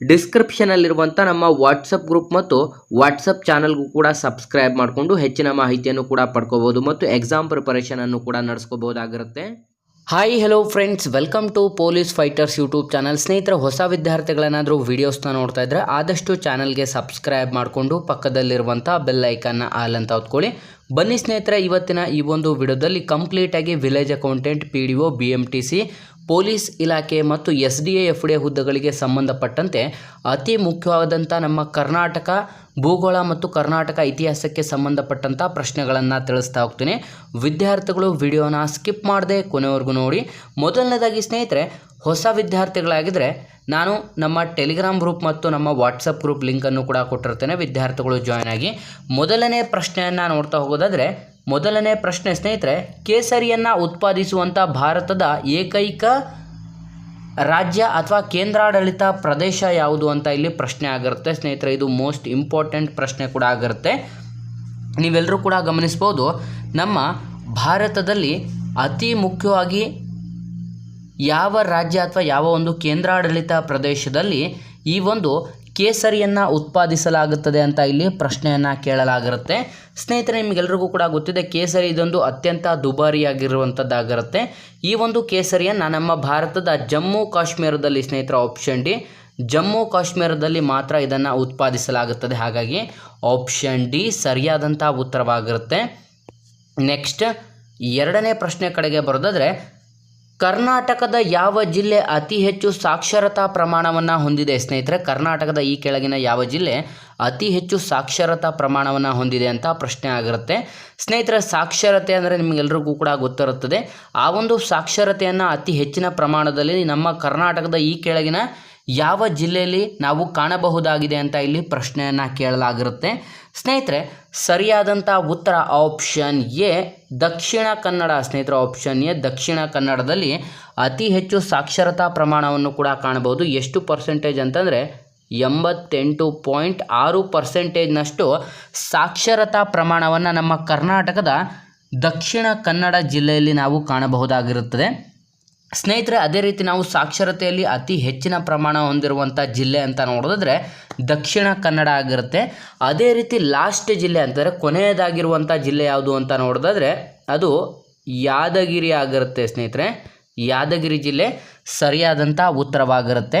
ಡಿಸ್ಕ್ರಿಪ್ಷನಲ್ಲಿರುವಂಥ ನಮ್ಮ WhatsApp group ಮತ್ತು WhatsApp ಚಾನಲ್ಗೂ ಕೂಡ ಸಬ್ಸ್ಕ್ರೈಬ್ ಮಾಡಿಕೊಂಡು ಹೆಚ್ಚಿನ ಮಾಹಿತಿಯನ್ನು ಕೂಡ ಪಡ್ಕೋಬೋದು ಮತ್ತು ಎಕ್ಸಾಮ್ ಪ್ರಿಪರೇಷನನ್ನು ಕೂಡ ನಡೆಸ್ಕೋಬೋದಾಗಿರುತ್ತೆ hi hello friends welcome to police fighters YouTube channel ಸ್ನೇಹಿತರೆ, ಹೊಸ ವಿದ್ಯಾರ್ಥಿಗಳೇನಾದರೂ ವೀಡಿಯೋಸ್ನ ನೋಡ್ತಾ ಇದ್ದರೆ ಆದಷ್ಟು ಚಾನಲ್ಗೆ ಸಬ್ಸ್ಕ್ರೈಬ್ ಮಾಡಿಕೊಂಡು ಪಕ್ಕದಲ್ಲಿರುವಂಥ ಬೆಲ್ ಐಕನ್ನ ಆಲ್ ಅಂತ ಹೊತ್ಕೊಳ್ಳಿ. ಬನ್ನಿ ಸ್ನೇಹಿತರೆ, ಇವತ್ತಿನ ಈ ಒಂದು ವಿಡಿಯೋದಲ್ಲಿ ಕಂಪ್ಲೀಟಾಗಿ village accountant P D O B M T C police ಇಲಾಖೆ ಮತ್ತು S D A F D ಹುದ್ದೆಗಳಿಗೆ ಸಂಬಂಧಪಟ್ಟಂತೆ ಅತಿ ಮುಖ್ಯವಾದಂಥ ನಮ್ಮ ಕರ್ನಾಟಕ ಭೂಗೋಳ ಮತ್ತು ಕರ್ನಾಟಕ ಇತಿಹಾಸಕ್ಕೆ ಸಂಬಂಧಪಟ್ಟಂಥ ಪ್ರಶ್ನೆಗಳನ್ನು ತಿಳಿಸ್ತಾ ಹೋಗ್ತೀನಿ. ವಿದ್ಯಾರ್ಥಿಗಳು ವಿಡಿಯೋನ ಸ್ಕಿಪ್ ಮಾಡದೆ ಕೊನೆವರೆಗೂ ನೋಡಿ. ಮೊದಲನೇದಾಗಿ ಸ್ನೇಹಿತರೆ ಹೊಸ ವಿದ್ಯಾರ್ಥಿಗಳಾಗಿದ್ದರೆ ನಾನು ನಮ್ಮ ಟೆಲಿಗ್ರಾಮ್ ಗ್ರೂಪ್ ಮತ್ತು ನಮ್ಮ ವಾಟ್ಸಪ್ ಗ್ರೂಪ್ ಲಿಂಕನ್ನು ಕೂಡ ಕೊಟ್ಟಿರ್ತೇನೆ. ವಿದ್ಯಾರ್ಥಿಗಳು ಜಾಯ್ನ್ ಆಗಿ. ಮೊದಲನೇ ಪ್ರಶ್ನೆಯನ್ನು ನೋಡ್ತಾ ಹೋಗೋದಾದರೆ, ಮೊದಲನೇ ಪ್ರಶ್ನೆ ಸ್ನೇಹಿತರೆ, ಕೇಸರಿಯನ್ನು ಉತ್ಪಾದಿಸುವಂಥ ಭಾರತದ ಏಕೈಕ ರಾಜ್ಯ ಅಥವಾ ಕೇಂದ್ರಾಡಳಿತ ಪ್ರದೇಶ ಯಾವುದು ಅಂತ ಇಲ್ಲಿ ಪ್ರಶ್ನೆ ಆಗಿರುತ್ತೆ. ಸ್ನೇಹಿತರೆ, ಇದು ಮೋಸ್ಟ್ ಇಂಪಾರ್ಟೆಂಟ್ ಪ್ರಶ್ನೆ ಕೂಡ ಆಗಿರುತ್ತೆ. ನೀವೆಲ್ಲರೂ ಕೂಡ ಗಮನಿಸ್ಬೋದು, ನಮ್ಮ ಭಾರತದಲ್ಲಿ ಅತಿ ಮುಖ್ಯವಾಗಿ ಯಾವ ರಾಜ್ಯ ಅಥವಾ ಯಾವ ಒಂದು ಕೇಂದ್ರಾಡಳಿತ ಪ್ರದೇಶದಲ್ಲಿ ಈ ಒಂದು ಕೇಸರಿಯನ್ನು ಉತ್ಪಾದಿಸಲಾಗುತ್ತದೆ ಅಂತ ಇಲ್ಲಿ ಪ್ರಶ್ನೆಯನ್ನು ಕೇಳಲಾಗಿರುತ್ತೆ. ಸ್ನೇಹಿತರೆ, ನಿಮಗೆಲ್ರಿಗೂ ಕೂಡ ಗೊತ್ತಿದೆ, ಕೇಸರಿ ಇದೊಂದು ಅತ್ಯಂತ ದುಬಾರಿಯಾಗಿರುವಂಥದ್ದಾಗಿರುತ್ತೆ ಈ ಒಂದು ಕೇಸರಿಯನ್ನು ನಮ್ಮ ಭಾರತದ ಜಮ್ಮು ಕಾಶ್ಮೀರದಲ್ಲಿ ಸ್ನೇಹಿತರ ಆಪ್ಷನ್ ಡಿ, ಜಮ್ಮು ಕಾಶ್ಮೀರದಲ್ಲಿ ಮಾತ್ರ ಇದನ್ನು ಉತ್ಪಾದಿಸಲಾಗುತ್ತದೆ. ಹಾಗಾಗಿ ಆಪ್ಷನ್ ಡಿ ಸರಿಯಾದಂಥ ಉತ್ತರವಾಗಿರುತ್ತೆ. ನೆಕ್ಸ್ಟ್, ಎರಡನೇ ಪ್ರಶ್ನೆ ಕಡೆಗೆ ಬರೋದಾದರೆ ಕರ್ನಾಟಕದ ಯಾವ ಜಿಲ್ಲೆ ಅತಿ ಹೆಚ್ಚು ಸಾಕ್ಷರತಾ ಪ್ರಮಾಣವನ್ನು ಹೊಂದಿದೆ? ಸ್ನೇಹಿತರೆ, ಕರ್ನಾಟಕದ ಈ ಕೆಳಗಿನ ಯಾವ ಜಿಲ್ಲೆ ಅತಿ ಹೆಚ್ಚು ಸಾಕ್ಷರತಾ ಪ್ರಮಾಣವನ್ನು ಹೊಂದಿದೆ ಅಂತ ಪ್ರಶ್ನೆ ಆಗಿರುತ್ತೆ. ಸ್ನೇಹಿತರೆ, ಸಾಕ್ಷರತೆ ಅಂದರೆ ನಿಮಗೆಲ್ಲರಿಗೂ ಕೂಡ ಗೊತ್ತಿರುತ್ತದೆ. ಆ ಒಂದು ಸಾಕ್ಷರತೆಯನ್ನು ಅತಿ ಹೆಚ್ಚಿನ ಪ್ರಮಾಣದಲ್ಲಿ ನಮ್ಮ ಕರ್ನಾಟಕದ ಈ ಕೆಳಗಿನ ಯಾವ ಜಿಲ್ಲೆಯಲ್ಲಿ ನಾವು ಕಾಣಬಹುದಾಗಿದೆ ಅಂತ ಇಲ್ಲಿ ಪ್ರಶ್ನೆಯನ್ನು ಕೇಳಲಾಗಿರುತ್ತೆ. ಸ್ನೇಹಿತರೆ, ಸರಿಯಾದಂಥ ಉತ್ತರ ಆಪ್ಷನ್ ಎ, ದಕ್ಷಿಣ ಕನ್ನಡ. ಸ್ನೇಹಿತರ, ಆಪ್ಷನ್ ಎ, ದಕ್ಷಿಣ ಕನ್ನಡದಲ್ಲಿ ಅತಿ ಹೆಚ್ಚು ಸಾಕ್ಷರತಾ ಪ್ರಮಾಣವನ್ನು ಕೂಡ ಕಾಣಬಹುದು. ಎಷ್ಟು ಪರ್ಸೆಂಟೇಜ್ ಅಂತಂದರೆ ಎಂಬತ್ತೆಂಟು ಪಾಯಿಂಟ್ ಆರು ಪರ್ಸೆಂಟೇಜ್ನಷ್ಟು ಸಾಕ್ಷರತಾ ಪ್ರಮಾಣವನ್ನು ನಮ್ಮ ಕರ್ನಾಟಕದ ದಕ್ಷಿಣ ಕನ್ನಡ ಜಿಲ್ಲೆಯಲ್ಲಿ ನಾವು ಕಾಣಬಹುದಾಗಿರುತ್ತದೆ. ಸ್ನೇಹಿತರೆ, ಅದೇ ರೀತಿ ನಾವು ಸಾಕ್ಷರತೆಯಲ್ಲಿ ಅತಿ ಹೆಚ್ಚಿನ ಪ್ರಮಾಣ ಹೊಂದಿರುವಂಥ ಜಿಲ್ಲೆ ಅಂತ ನೋಡೋದಾದ್ರೆ ದಕ್ಷಿಣ ಕನ್ನಡ ಆಗಿರುತ್ತೆ. ಅದೇ ರೀತಿ ಲಾಸ್ಟ್ ಜಿಲ್ಲೆ ಅಂತಂದರೆ ಕೊನೆಯದಾಗಿರುವಂಥ ಜಿಲ್ಲೆ ಯಾವುದು ಅಂತ ನೋಡೋದಾದ್ರೆ ಅದು ಯಾದಗಿರಿ ಆಗಿರುತ್ತೆ ಸ್ನೇಹಿತರೆ. ಯಾದಗಿರಿ ಜಿಲ್ಲೆ ಸರಿಯಾದಂಥ ಉತ್ತರವಾಗಿರುತ್ತೆ.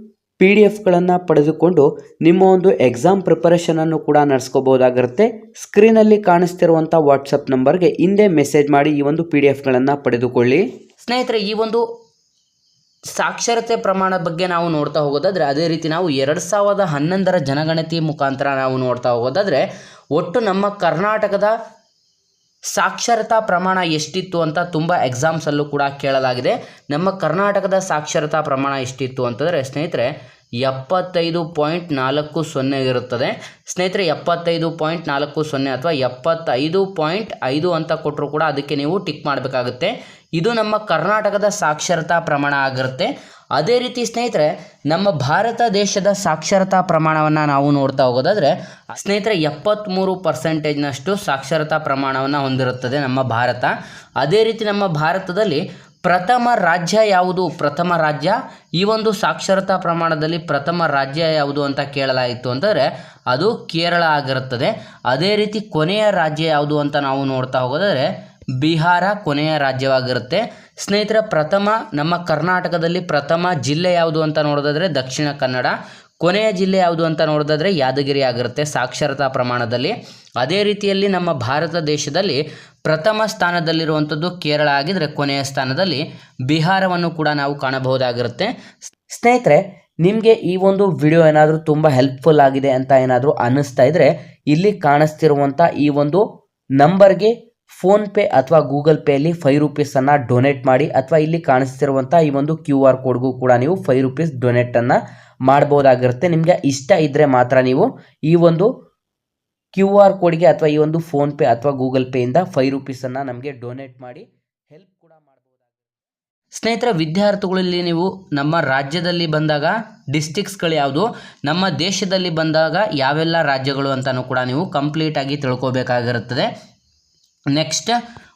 ಪಿ ಡಿ ಎಫ್ಗಳನ್ನು ಪಡೆದುಕೊಂಡು ನಿಮ್ಮ ಒಂದು ಎಕ್ಸಾಮ್ ಪ್ರಿಪರೇಷನನ್ನು ಕೂಡ ನಡೆಸ್ಕೋಬೋದಾಗಿರುತ್ತೆ ಸ್ಕ್ರೀನಲ್ಲಿ ಕಾಣಿಸ್ತಿರುವಂಥ ವಾಟ್ಸಪ್ ನಂಬರ್ಗೆ ಹಿಂದೆ ಮೆಸೇಜ್ ಮಾಡಿ ಈ ಒಂದು ಪಿ ಡಿ ಎಫ್ಗಳನ್ನು ಪಡೆದುಕೊಳ್ಳಿ. ಸ್ನೇಹಿತರೆ, ಈ ಒಂದು ಸಾಕ್ಷರತೆ ಪ್ರಮಾಣ ಬಗ್ಗೆ ನಾವು ನೋಡ್ತಾ ಹೋಗೋದಾದರೆ, ಅದೇ ರೀತಿ ನಾವು ಎರಡು ಸಾವಿರದ ಹನ್ನೊಂದರ ಜನಗಣತಿ ಮುಖಾಂತರ ನಾವು ನೋಡ್ತಾ ಹೋಗೋದಾದರೆ, ಒಟ್ಟು ನಮ್ಮ ಕರ್ನಾಟಕದ ಸಾಕ್ಷರತಾ ಪ್ರಮಾಣ ಎಷ್ಟಿತ್ತು ಅಂತ ತುಂಬ ಎಕ್ಸಾಮ್ಸಲ್ಲೂ ಕೂಡ ಕೇಳಲಾಗಿದೆ. ನಮ್ಮ ಕರ್ನಾಟಕದ ಸಾಕ್ಷರತಾ ಪ್ರಮಾಣ ಎಷ್ಟಿತ್ತು ಅಂತಂದರೆ ಸ್ನೇಹಿತರೆ ಎಪ್ಪತ್ತೈದು ಪಾಯಿಂಟ್ ನಾಲ್ಕು ಸೊನ್ನೆ ಇರುತ್ತದೆ. ಸ್ನೇಹಿತರೆ, ಎಪ್ಪತ್ತೈದು ಪಾಯಿಂಟ್ ನಾಲ್ಕು ಸೊನ್ನೆ ಅಥವಾ ಎಪ್ಪತ್ತೈದು ಪಾಯಿಂಟ್ ಐದು ಅಂತ ಕೊಟ್ಟರು ಕೂಡ ಅದಕ್ಕೆ ನೀವು ಟಿಕ್ ಮಾಡಬೇಕಾಗುತ್ತೆ. ಇದು ನಮ್ಮ ಕರ್ನಾಟಕದ ಸಾಕ್ಷರತಾ ಪ್ರಮಾಣ ಆಗಿರುತ್ತೆ. ಅದೇ ರೀತಿ ಸ್ನೇಹಿತರೆ, ನಮ್ಮ ಭಾರತ ದೇಶದ ಸಾಕ್ಷರತಾ ಪ್ರಮಾಣವನ್ನು ನಾವು ನೋಡ್ತಾ ಹೋಗೋದಾದರೆ, ಸ್ನೇಹಿತರೆ ಎಪ್ಪತ್ತ್ಮೂರು ಪರ್ಸೆಂಟೇಜ್ನಷ್ಟು ಸಾಕ್ಷರತಾ ಪ್ರಮಾಣವನ್ನು ಹೊಂದಿರುತ್ತದೆ ನಮ್ಮ ಭಾರತ. ಅದೇ ರೀತಿ ನಮ್ಮ ಭಾರತದಲ್ಲಿ ಪ್ರಥಮ ರಾಜ್ಯ ಯಾವುದು? ಪ್ರಥಮ ರಾಜ್ಯ. ಈ ಒಂದು ಸಾಕ್ಷರತಾ ಪ್ರಮಾಣದಲ್ಲಿ ಪ್ರಥಮ ರಾಜ್ಯ ಯಾವುದು ಅಂತ ಕೇಳಲಾಯಿತು ಅಂದರೆ ಅದು ಕೇರಳ ಆಗಿರುತ್ತದೆ. ಅದೇ ರೀತಿ ಕೊನೆಯ ರಾಜ್ಯ ಯಾವುದು ಅಂತ ನಾವು ನೋಡ್ತಾ ಹೋಗೋದಾದರೆ ಬಿಹಾರ ಕೊನೆಯ ರಾಜ್ಯವಾಗಿರುತ್ತೆ. ಸ್ನೇಹಿತರ, ಪ್ರಥಮ ನಮ್ಮ ಕರ್ನಾಟಕದಲ್ಲಿ ಪ್ರಥಮ ಜಿಲ್ಲೆ ಯಾವುದು ಅಂತ ನೋಡೋದಾದರೆ ದಕ್ಷಿಣ ಕನ್ನಡ. ಕೊನೆಯ ಜಿಲ್ಲೆ ಯಾವುದು ಅಂತ ನೋಡೋದಾದ್ರೆ ಯಾದಗಿರಿ ಆಗಿರುತ್ತೆ ಸಾಕ್ಷರತಾ ಪ್ರಮಾಣದಲ್ಲಿ. ಅದೇ ರೀತಿಯಲ್ಲಿ ನಮ್ಮ ಭಾರತ ದೇಶದಲ್ಲಿ ಪ್ರಥಮ ಸ್ಥಾನದಲ್ಲಿರುವಂಥದ್ದು ಕೇರಳ ಆಗಿದ್ದರೆ ಕೊನೆಯ ಸ್ಥಾನದಲ್ಲಿ ಬಿಹಾರವನ್ನು ಕೂಡ ನಾವು ಕಾಣಬಹುದಾಗಿರುತ್ತೆ. ಸ್ನೇಹಿತರೆ, ನಿಮಗೆ ಈ ಒಂದು ವಿಡಿಯೋ ಏನಾದರೂ ತುಂಬ ಹೆಲ್ಪ್ಫುಲ್ ಆಗಿದೆ ಅಂತ ಏನಾದರೂ ಅನ್ನಿಸ್ತಾ ಇದ್ದರೆ ಇಲ್ಲಿ ಕಾಣಿಸ್ತಿರುವಂಥ ಈ ಒಂದು ನಂಬರ್ಗೆ ಫೋನ್ಪೇ ಅಥವಾ ಗೂಗಲ್ ಪೇಯಲ್ಲಿ ಫೈವ್ ರುಪೀಸನ್ನು ಡೊನೇಟ್ ಮಾಡಿ ಅಥವಾ ಇಲ್ಲಿ ಕಾಣಿಸ್ತಿರುವಂಥ ಈ ಒಂದು ಕ್ಯೂ ಆರ್ ಕೋಡ್ಗೂ ಕೂಡ ನೀವು ಫೈವ್ ರುಪೀಸ್ ಡೊನೇಟನ್ನು ಮಾಡ್ಬೋದಾಗಿರುತ್ತೆ. ನಿಮಗೆ ಇಷ್ಟ ಇದ್ದರೆ ಮಾತ್ರ ನೀವು ಈ ಒಂದು ಕ್ಯೂ ಆರ್ ಕೋಡ್ಗೆ ಅಥವಾ ಈ ಒಂದು ಫೋನ್ಪೇ ಅಥವಾ ಗೂಗಲ್ ಪೇಯಿಂದ ಫೈವ್ ರುಪೀಸನ್ನು ನಮಗೆ ಡೊನೇಟ್ ಮಾಡಿ ಹೆಲ್ಪ್ ಕೂಡ ಮಾಡ್ಬೋದು ಸ್ನೇಹಿತರೆ ವಿದ್ಯಾರ್ಥಿಗಳಲ್ಲಿ ನೀವು ನಮ್ಮ ರಾಜ್ಯದಲ್ಲಿ ಬಂದಾಗ ಡಿಸ್ಟಿಕ್ಸ್ಗಳು ಯಾವುದು, ನಮ್ಮ ದೇಶದಲ್ಲಿ ಬಂದಾಗ ಯಾವೆಲ್ಲ ರಾಜ್ಯಗಳು ಅಂತಲೂ ಕೂಡ ನೀವು ಕಂಪ್ಲೀಟಾಗಿ ತಿಳ್ಕೊಬೇಕಾಗಿರುತ್ತದೆ. ನೆಕ್ಸ್ಟ್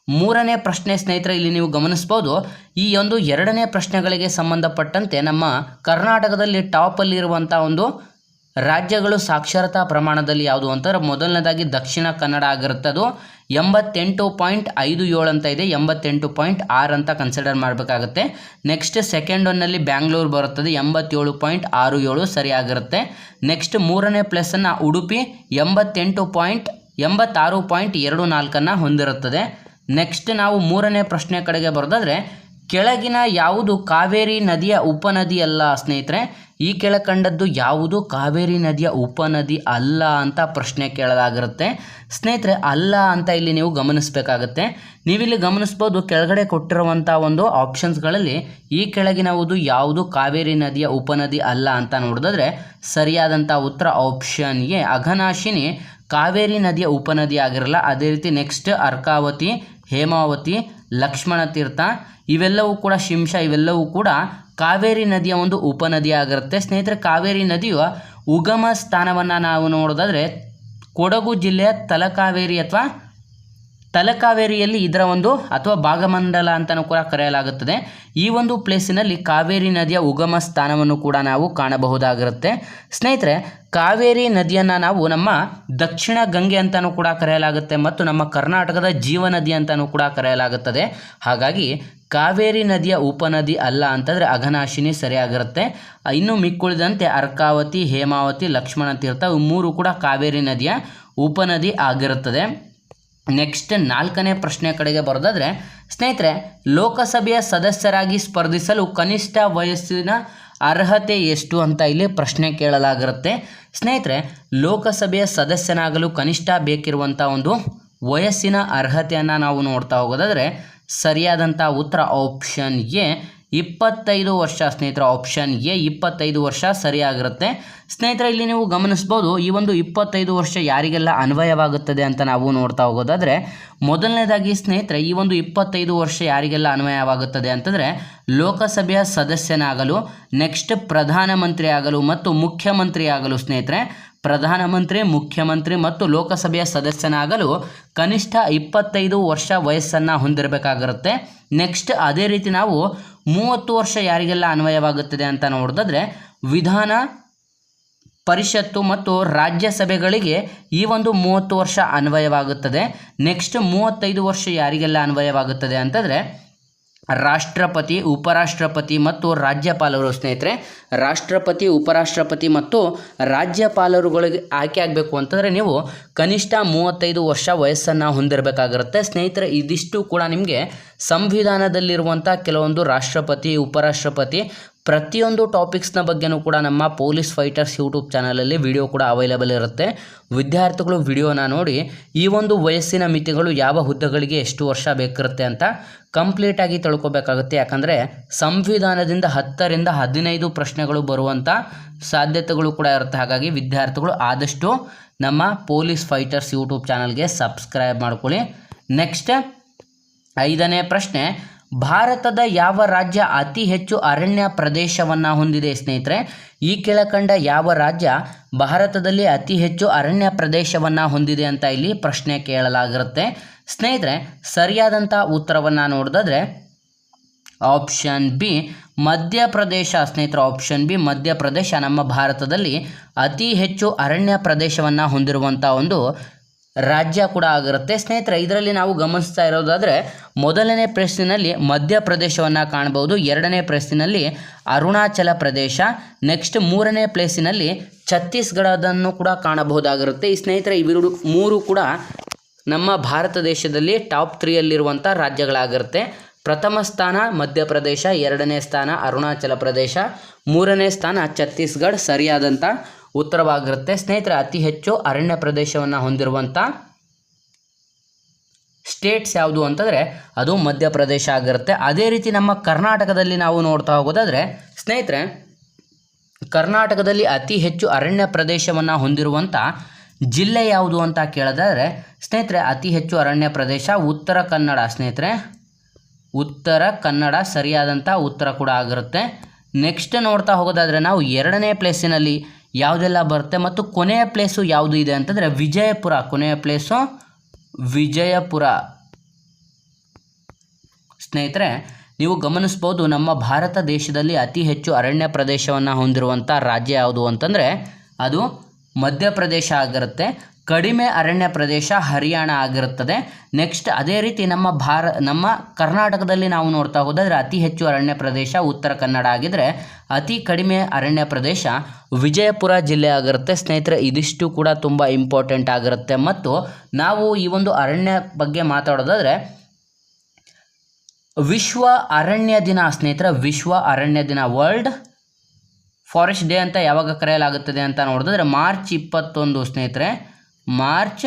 ಮೂರನೇ ಪ್ರಶ್ನೆ ಸ್ನೇಹಿತರೆ, ಇಲ್ಲಿ ನೀವು ಗಮನಿಸ್ಬೋದು. ಈ ಒಂದು ಎರಡನೇ ಪ್ರಶ್ನೆಗಳಿಗೆ ಸಂಬಂಧಪಟ್ಟಂತೆ ನಮ್ಮ ಕರ್ನಾಟಕದಲ್ಲಿ ಟಾಪಲ್ಲಿರುವಂಥ ಒಂದು ರಾಜ್ಯಗಳು ಸಾಕ್ಷರತಾ ಪ್ರಮಾಣದಲ್ಲಿ ಯಾವುದು ಅಂತಂದ್ರೆ ಮೊದಲನೇದಾಗಿ ದಕ್ಷಿಣ ಕನ್ನಡ ಆಗಿರುತ್ತೆ ಅದು ಎಂಬತ್ತೆಂಟು ಪಾಯಿಂಟ್ ಐದು ಏಳು ಅಂತ ಇದೆ. ಎಂಬತ್ತೆಂಟು ಪಾಯಿಂಟ್ ಆರು ಅಂತ ಕನ್ಸಿಡರ್ ಮಾಡಬೇಕಾಗುತ್ತೆ. ನೆಕ್ಸ್ಟ್ ಸೆಕೆಂಡ್ ಒನ್ನಲ್ಲಿ ಬ್ಯಾಂಗ್ಳೂರು ಬರುತ್ತದೆ. ಎಂಬತ್ತೇಳು ಪಾಯಿಂಟ್ ಆರು ಏಳು ಸರಿಯಾಗಿರುತ್ತೆ. ನೆಕ್ಸ್ಟ್ ಮೂರನೇ ಪ್ಲೇಸನ್ನು ಉಡುಪಿ. ಎಂಬತ್ತೆಂಟು ಪಾಯಿಂಟ್ ಎಂಬತ್ತಾರು ಪಾಯಿಂಟ್ ಎರಡು ನಾಲ್ಕನ್ನು ಹೊಂದಿರುತ್ತದೆ. ನೆಕ್ಸ್ಟ್ ನಾವು ಮೂರನೇ ಪ್ರಶ್ನೆ ಕಡೆಗೆ ಬರೆದಾದರೆ, ಕೆಳಗಿನ ಯಾವುದು ಕಾವೇರಿ ನದಿಯ ಉಪನದಿ ಅಲ್ಲ ಸ್ನೇಹಿತರೆ? ಈ ಕೆಳಕಂಡದ್ದು ಯಾವುದು ಕಾವೇರಿ ನದಿಯ ಉಪನದಿ ಅಲ್ಲ ಅಂತ ಪ್ರಶ್ನೆ ಕೇಳಲಾಗಿರುತ್ತೆ. ಸ್ನೇಹಿತರೆ, ಅಲ್ಲ ಅಂತ ಇಲ್ಲಿ ನೀವು ಗಮನಿಸಬೇಕಾಗತ್ತೆ. ನೀವಿಲ್ಲಿ ಗಮನಿಸ್ಬೋದು, ಕೆಳಗಡೆ ಕೊಟ್ಟಿರುವಂಥ ಒಂದು ಆಪ್ಷನ್ಸ್ಗಳಲ್ಲಿ ಈ ಕೆಳಗಿನವುದು ಯಾವುದು ಕಾವೇರಿ ನದಿಯ ಉಪನದಿ ಅಲ್ಲ ಅಂತ ನೋಡಿದ್ರೆ ಸರಿಯಾದಂಥ ಉತ್ತರ ಆಪ್ಷನ್ಗೆ ಅಘನಾಶಿನಿ ಕಾವೇರಿ ನದಿಯ ಉಪನದಿ ಆಗಿರಲ್ಲ, ಅದೇ ರೀತಿ ನೆಕ್ಸ್ಟ್ ಅರ್ಕಾವತಿ, ಹೇಮಾವತಿ, ಲಕ್ಷ್ಮಣ ತೀರ್ಥ, ಇವೆಲ್ಲವೂ ಕೂಡ ಶಿಂಷ, ಇವೆಲ್ಲವೂ ಕೂಡ ಕಾವೇರಿ ನದಿಯ ಒಂದು ಉಪನದಿ ಆಗಿರುತ್ತೆ. ಸ್ನೇಹಿತರೆ, ಕಾವೇರಿ ನದಿಯ ಉಗಮ ಸ್ಥಾನವನ್ನು ನಾವು ನೋಡೋದಾದರೆ ಕೊಡಗು ಜಿಲ್ಲೆಯ ತಲಕಾವೇರಿ ಅಥವಾ ತಲಕಾವೇರಿಯಲ್ಲಿ ಇದರ ಒಂದು ಅಥವಾ ಭಾಗಮಂಡಲ ಅಂತಲೂ ಕೂಡ ಕರೆಯಲಾಗುತ್ತದೆ. ಈ ಒಂದು ಪ್ಲೇಸಿನಲ್ಲಿ ಕಾವೇರಿ ನದಿಯ ಉಗಮ ಸ್ಥಾನವನ್ನು ಕೂಡ ನಾವು ಕಾಣಬಹುದಾಗಿರುತ್ತೆ. ಸ್ನೇಹಿತರೆ, ಕಾವೇರಿ ನದಿಯನ್ನು ನಾವು ನಮ್ಮ ದಕ್ಷಿಣ ಗಂಗೆ ಅಂತಲೂ ಕೂಡ ಕರೆಯಲಾಗುತ್ತೆ ಮತ್ತು ನಮ್ಮ ಕರ್ನಾಟಕದ ಜೀವ ನದಿ ಅಂತಲೂ ಕೂಡ ಕರೆಯಲಾಗುತ್ತದೆ. ಹಾಗಾಗಿ ಕಾವೇರಿ ನದಿಯ ಉಪನದಿ ಅಲ್ಲ ಅಂತಂದರೆ ಅಘನಾಶಿನಿ ಸರಿಯಾಗಿರುತ್ತೆ. ಇನ್ನು ಮಿಕ್ಕುಳಿದಂತೆ ಅರ್ಕಾವತಿ, ಹೇಮಾವತಿ, ಲಕ್ಷ್ಮಣ ತೀರ್ಥ ಮೂರು ಕೂಡ ಕಾವೇರಿ ನದಿಯ ಉಪನದಿ ಆಗಿರುತ್ತದೆ. ನೆಕ್ಸ್ಟ್ ನಾಲ್ಕನೇ ಪ್ರಶ್ನೆ ಕಡೆಗೆ ಬರೋದಾದರೆ, ಸ್ನೇಹಿತರೆ, ಲೋಕಸಭೆಯ ಸದಸ್ಯರಾಗಿ ಸ್ಪರ್ಧಿಸಲು ಕನಿಷ್ಠ ವಯಸ್ಸಿನ ಅರ್ಹತೆ ಎಷ್ಟು ಅಂತ ಇಲ್ಲಿ ಪ್ರಶ್ನೆ ಕೇಳಲಾಗಿರುತ್ತೆ. ಸ್ನೇಹಿತರೆ, ಲೋಕಸಭೆಯ ಸದಸ್ಯನಾಗಲು ಕನಿಷ್ಠ ಬೇಕಿರುವಂಥ ಒಂದು ವಯಸ್ಸಿನ ಅರ್ಹತೆಯನ್ನು ನಾವು ನೋಡ್ತಾ ಹೋಗೋದಾದರೆ ಸರಿಯಾದಂಥ ಉತ್ತರ ಆಪ್ಷನ್ ಎ ಇಪ್ಪತ್ತೈದು ವರ್ಷ ಸ್ನೇಹಿತರ ಆಪ್ಷನ್ ಎ, ಇಪ್ಪತ್ತೈದು ವರ್ಷ ಸರಿಯಾಗಿರುತ್ತೆ. ಸ್ನೇಹಿತರೆ, ಇಲ್ಲಿ ನೀವು ಗಮನಿಸ್ಬೋದು, ಈ ಒಂದು ಇಪ್ಪತ್ತೈದು ವರ್ಷ ಯಾರಿಗೆಲ್ಲ ಅನ್ವಯವಾಗುತ್ತದೆ ಅಂತ ನಾವು ನೋಡ್ತಾ ಹೋಗೋದಾದರೆ, ಮೊದಲನೇದಾಗಿ ಸ್ನೇಹಿತರೆ, ಈ ಒಂದು ಇಪ್ಪತ್ತೈದು ವರ್ಷ ಯಾರಿಗೆಲ್ಲ ಅನ್ವಯವಾಗುತ್ತದೆ ಅಂತಂದರೆ, ಲೋಕಸಭೆಯ ಸದಸ್ಯನಾಗಲು ನೆಕ್ಸ್ಟ್ ಪ್ರಧಾನಮಂತ್ರಿ ಆಗಲು ಮತ್ತು ಮುಖ್ಯಮಂತ್ರಿ ಆಗಲು ಸ್ನೇಹಿತರೆ ಪ್ರಧಾನಮಂತ್ರಿ, ಮುಖ್ಯಮಂತ್ರಿ ಮತ್ತು ಲೋಕಸಭೆಯ ಸದಸ್ಯನಾಗಲು ಕನಿಷ್ಠ ಇಪ್ಪತ್ತೈದು ವರ್ಷ ವಯಸ್ಸನ್ನು ಹೊಂದಿರಬೇಕಾಗಿರುತ್ತೆ. ನೆಕ್ಸ್ಟ್ ಅದೇ ರೀತಿ ನಾವು ಮೂವತ್ತು ವರ್ಷ ಯಾರಿಗೆಲ್ಲ ಅನ್ವಯವಾಗುತ್ತದೆ ಅಂತ ನೋಡಿದ್ರೆ ವಿಧಾನ ಪರಿಷತ್ತು ಮತ್ತು ರಾಜ್ಯಸಭೆಗಳಿಗೆ ಈ ಒಂದು ಮೂವತ್ತು ವರ್ಷ ಅನ್ವಯವಾಗುತ್ತದೆ. ನೆಕ್ಸ್ಟ್ ಮೂವತ್ತೈದು ವರ್ಷ ಯಾರಿಗೆಲ್ಲ ಅನ್ವಯವಾಗುತ್ತದೆ ಅಂತಂದರೆ ರಾಷ್ಟ್ರಪತಿ, ಉಪರಾಷ್ಟ್ರಪತಿ ಮತ್ತು ರಾಜ್ಯಪಾಲರು ಸ್ನೇಹಿತರೆ, ರಾಷ್ಟ್ರಪತಿ, ಉಪರಾಷ್ಟ್ರಪತಿ ಮತ್ತು ರಾಜ್ಯಪಾಲರುಗಳಿಗೆ ಆಯ್ಕೆ ಆಗಬೇಕು ಅಂತಂದರೆ ನೀವು ಕನಿಷ್ಠ ಮೂವತ್ತೈದು ವರ್ಷ ವಯಸ್ಸನ್ನು ಹೊಂದಿರಬೇಕಾಗಿರುತ್ತೆ. ಸ್ನೇಹಿತರೆ, ಇದಿಷ್ಟು ಕೂಡ ನಿಮಗೆ ಸಂವಿಧಾನದಲ್ಲಿರುವಂಥ ಕೆಲವೊಂದು ರಾಷ್ಟ್ರಪತಿ, ಉಪರಾಷ್ಟ್ರಪತಿ ಪ್ರತಿಯೊಂದು ಟಾಪಿಕ್ಸ್ನ ಬಗ್ಗೆನೂ ಕೂಡ ನಮ್ಮ ಪೊಲೀಸ್ ಫೈಟರ್ಸ್ ಯೂಟ್ಯೂಬ್ ಚಾನಲಲ್ಲಿ ವಿಡಿಯೋ ಕೂಡ ಅವೈಲೇಬಲ್ ಇರುತ್ತೆ. ವಿದ್ಯಾರ್ಥಿಗಳು ವಿಡಿಯೋನ ನೋಡಿ, ಈ ಒಂದು ವಯಸ್ಸಿನ ಮಿತಿಗಳು ಯಾವ ಹುದ್ದೆಗಳಿಗೆ ಎಷ್ಟು ವರ್ಷ ಬೇಕಿರುತ್ತೆ ಅಂತ ಕಂಪ್ಲೀಟಾಗಿ ತಿಳ್ಕೊಬೇಕಾಗುತ್ತೆ. ಯಾಕಂದರೆ ಸಂವಿಧಾನದಿಂದ ಹತ್ತರಿಂದ ಹದಿನೈದು ಪ್ರಶ್ನೆಗಳು ಬರುವಂಥ ಸಾಧ್ಯತೆಗಳು ಕೂಡ ಇರುತ್ತೆ. ಹಾಗಾಗಿ ವಿದ್ಯಾರ್ಥಿಗಳು ಆದಷ್ಟು ನಮ್ಮ ಪೊಲೀಸ್ ಫೈಟರ್ಸ್ ಯೂಟ್ಯೂಬ್ ಚಾನಲ್ಗೆ ಸಬ್ಸ್ಕ್ರೈಬ್ ಮಾಡ್ಕೊಳ್ಳಿ. ನೆಕ್ಸ್ಟ್ ಐದನೇ ಪ್ರಶ್ನೆ ಭಾರತದ ಯಾವ ರಾಜ್ಯ ಅತಿ ಹೆಚ್ಚು ಅರಣ್ಯ ಪ್ರದೇಶವನ್ನು ಹೊಂದಿದೆ ಸ್ನೇಹಿತರೆ? ಈ ಕೆಳಕಂಡ ಯಾವ ರಾಜ್ಯ ಭಾರತದಲ್ಲಿ ಅತಿ ಹೆಚ್ಚು ಅರಣ್ಯ ಪ್ರದೇಶವನ್ನು ಹೊಂದಿದೆ ಅಂತ ಇಲ್ಲಿ ಪ್ರಶ್ನೆ ಕೇಳಲಾಗಿರುತ್ತೆ. ಸ್ನೇಹಿತರೆ ಸರಿಯಾದಂಥ ಉತ್ತರವನ್ನು ನೋಡಿದ್ರೆ ಆಪ್ಷನ್ ಬಿ, ಮಧ್ಯಪ್ರದೇಶ ಸ್ನೇಹಿತರೆ. ಆಪ್ಷನ್ ಬಿ, ಮಧ್ಯಪ್ರದೇಶ ನಮ್ಮ ಭಾರತದಲ್ಲಿ ಅತಿ ಹೆಚ್ಚು ಅರಣ್ಯ ಪ್ರದೇಶವನ್ನು ಹೊಂದಿರುವಂಥ ಒಂದು ರಾಜ್ಯ ಕೂಡ ಆಗಿರುತ್ತೆ. ಸ್ನೇಹಿತರೆ, ಇದರಲ್ಲಿ ನಾವು ಗಮನಿಸ್ತಾ ಇರೋದಾದರೆ, ಮೊದಲನೇ ಪ್ರಶ್ನೆಯಲ್ಲಿ ಮಧ್ಯಪ್ರದೇಶವನ್ನು ಕಾಣಬಹುದು ಎರಡನೇ ಪ್ರಶ್ನೆಯಲ್ಲಿ ಅರುಣಾಚಲ ಪ್ರದೇಶ. ನೆಕ್ಸ್ಟ್ ಮೂರನೇ ಪ್ಲೇಸಿನಲ್ಲಿ ಛತ್ತೀಸ್ಗಢದನ್ನು ಕೂಡ ಕಾಣಬಹುದಾಗಿರುತ್ತೆ. ಈ ಸ್ನೇಹಿತರೆ, ಇವೆರಡು ಮೂರು ಕೂಡ ನಮ್ಮ ಭಾರತ ದೇಶದಲ್ಲಿ ಟಾಪ್ ತ್ರೀಯಲ್ಲಿರುವಂಥ ರಾಜ್ಯಗಳಾಗಿರುತ್ತೆ. ಪ್ರಥಮ ಸ್ಥಾನ ಮಧ್ಯಪ್ರದೇಶ, ಎರಡನೇ ಸ್ಥಾನ ಅರುಣಾಚಲ ಪ್ರದೇಶ, ಮೂರನೇ ಸ್ಥಾನ ಛತ್ತೀಸ್ಗಢ ಸರಿಯಾದಂಥ ಉತ್ತರವಾಗಿರುತ್ತೆ. ಸ್ನೇಹಿತರೆ, ಅತಿ ಹೆಚ್ಚು ಅರಣ್ಯ ಪ್ರದೇಶವನ್ನು ಹೊಂದಿರುವಂಥ ಸ್ಟೇಟ್ಸ್ ಯಾವುದು ಅಂತಂದರೆ, ಅದು ಮಧ್ಯಪ್ರದೇಶ ಆಗಿರುತ್ತೆ. ಅದೇ ರೀತಿ ನಮ್ಮ ಕರ್ನಾಟಕದಲ್ಲಿ ನಾವು ನೋಡ್ತಾ ಹೋಗೋದಾದರೆ, ಸ್ನೇಹಿತರೆ, ಕರ್ನಾಟಕದಲ್ಲಿ ಅತಿ ಹೆಚ್ಚು ಅರಣ್ಯ ಪ್ರದೇಶವನ್ನು ಹೊಂದಿರುವಂಥ ಜಿಲ್ಲೆ ಯಾವುದು ಅಂತ ಕೇಳಿದ್ರೆ ಸ್ನೇಹಿತರೆ, ಅತಿ ಹೆಚ್ಚು ಅರಣ್ಯ ಪ್ರದೇಶ ಉತ್ತರ ಕನ್ನಡ. ಸ್ನೇಹಿತರೆ, ಉತ್ತರ ಕನ್ನಡ ಸರಿಯಾದಂಥ ಉತ್ತರ ಕೂಡ ಆಗಿರುತ್ತೆ. ನೆಕ್ಸ್ಟ್ ನೋಡ್ತಾ ಹೋಗೋದಾದರೆ, ನಾವು ಎರಡನೇ ಪ್ಲೇಸಿನಲ್ಲಿ ಯಾವುದೆಲ್ಲ ಬರುತ್ತೆ ಮತ್ತು ಕೊನೆಯ ಪ್ಲೇಸು ಯಾವುದು ಇದೆ ಅಂತಂದರೆ ವಿಜಯಪುರ. ಕೊನೆಯ ಪ್ಲೇಸು ವಿಜಯಪುರ. ಸ್ನೇಹಿತರೆ, ನೀವು ಗಮನಿಸ್ಬೋದು ನಮ್ಮ ಭಾರತ ದೇಶದಲ್ಲಿ ಅತಿ ಹೆಚ್ಚು ಅರಣ್ಯ ಪ್ರದೇಶವನ್ನು ಹೊಂದಿರುವಂಥ ರಾಜ್ಯ ಯಾವುದು ಅಂತಂದರೆ ಅದು ಮಧ್ಯಪ್ರದೇಶ ಆಗಿರುತ್ತೆ. ಕಡಿಮೆ ಅರಣ್ಯ ಪ್ರದೇಶ ಹರಿಯಾಣ ಆಗಿರುತ್ತದೆ. ನೆಕ್ಸ್ಟ್ ಅದೇ ರೀತಿ ನಮ್ಮ ಭಾರ, ನಮ್ಮ ಕರ್ನಾಟಕದಲ್ಲಿ ನಾವು ನೋಡ್ತಾ ಹೋದರೆ ಅತಿ ಹೆಚ್ಚು ಅರಣ್ಯ ಪ್ರದೇಶ ಉತ್ತರ ಕನ್ನಡ ಆಗಿದ್ದರೆ ಅತಿ ಕಡಿಮೆ ಅರಣ್ಯ ಪ್ರದೇಶ ವಿಜಯಪುರ ಜಿಲ್ಲೆ ಆಗಿರುತ್ತೆ. ಸ್ನೇಹಿತರೆ, ಇದಿಷ್ಟು ಕೂಡ ತುಂಬ ಇಂಪಾರ್ಟೆಂಟ್ ಆಗಿರುತ್ತೆ. ಮತ್ತು ನಾವು ಈ ಒಂದು ಅರಣ್ಯ ಬಗ್ಗೆ ಮಾತಾಡೋದಾದರೆ ವಿಶ್ವ ಅರಣ್ಯ ದಿನ ಸ್ನೇಹಿತರೆ, ವಿಶ್ವ ಅರಣ್ಯ ದಿನ ವರ್ಲ್ಡ್ ಫಾರೆಸ್ಟ್ ಡೇ ಅಂತ ಯಾವಾಗ ಕರೆಯಲಾಗುತ್ತದೆ ಅಂತ ನೋಡಿದ್ರೆ ಮಾರ್ಚ್ ಇಪ್ಪತ್ತೊಂದು ಸ್ನೇಹಿತರೆ. ಮಾರ್ಚ್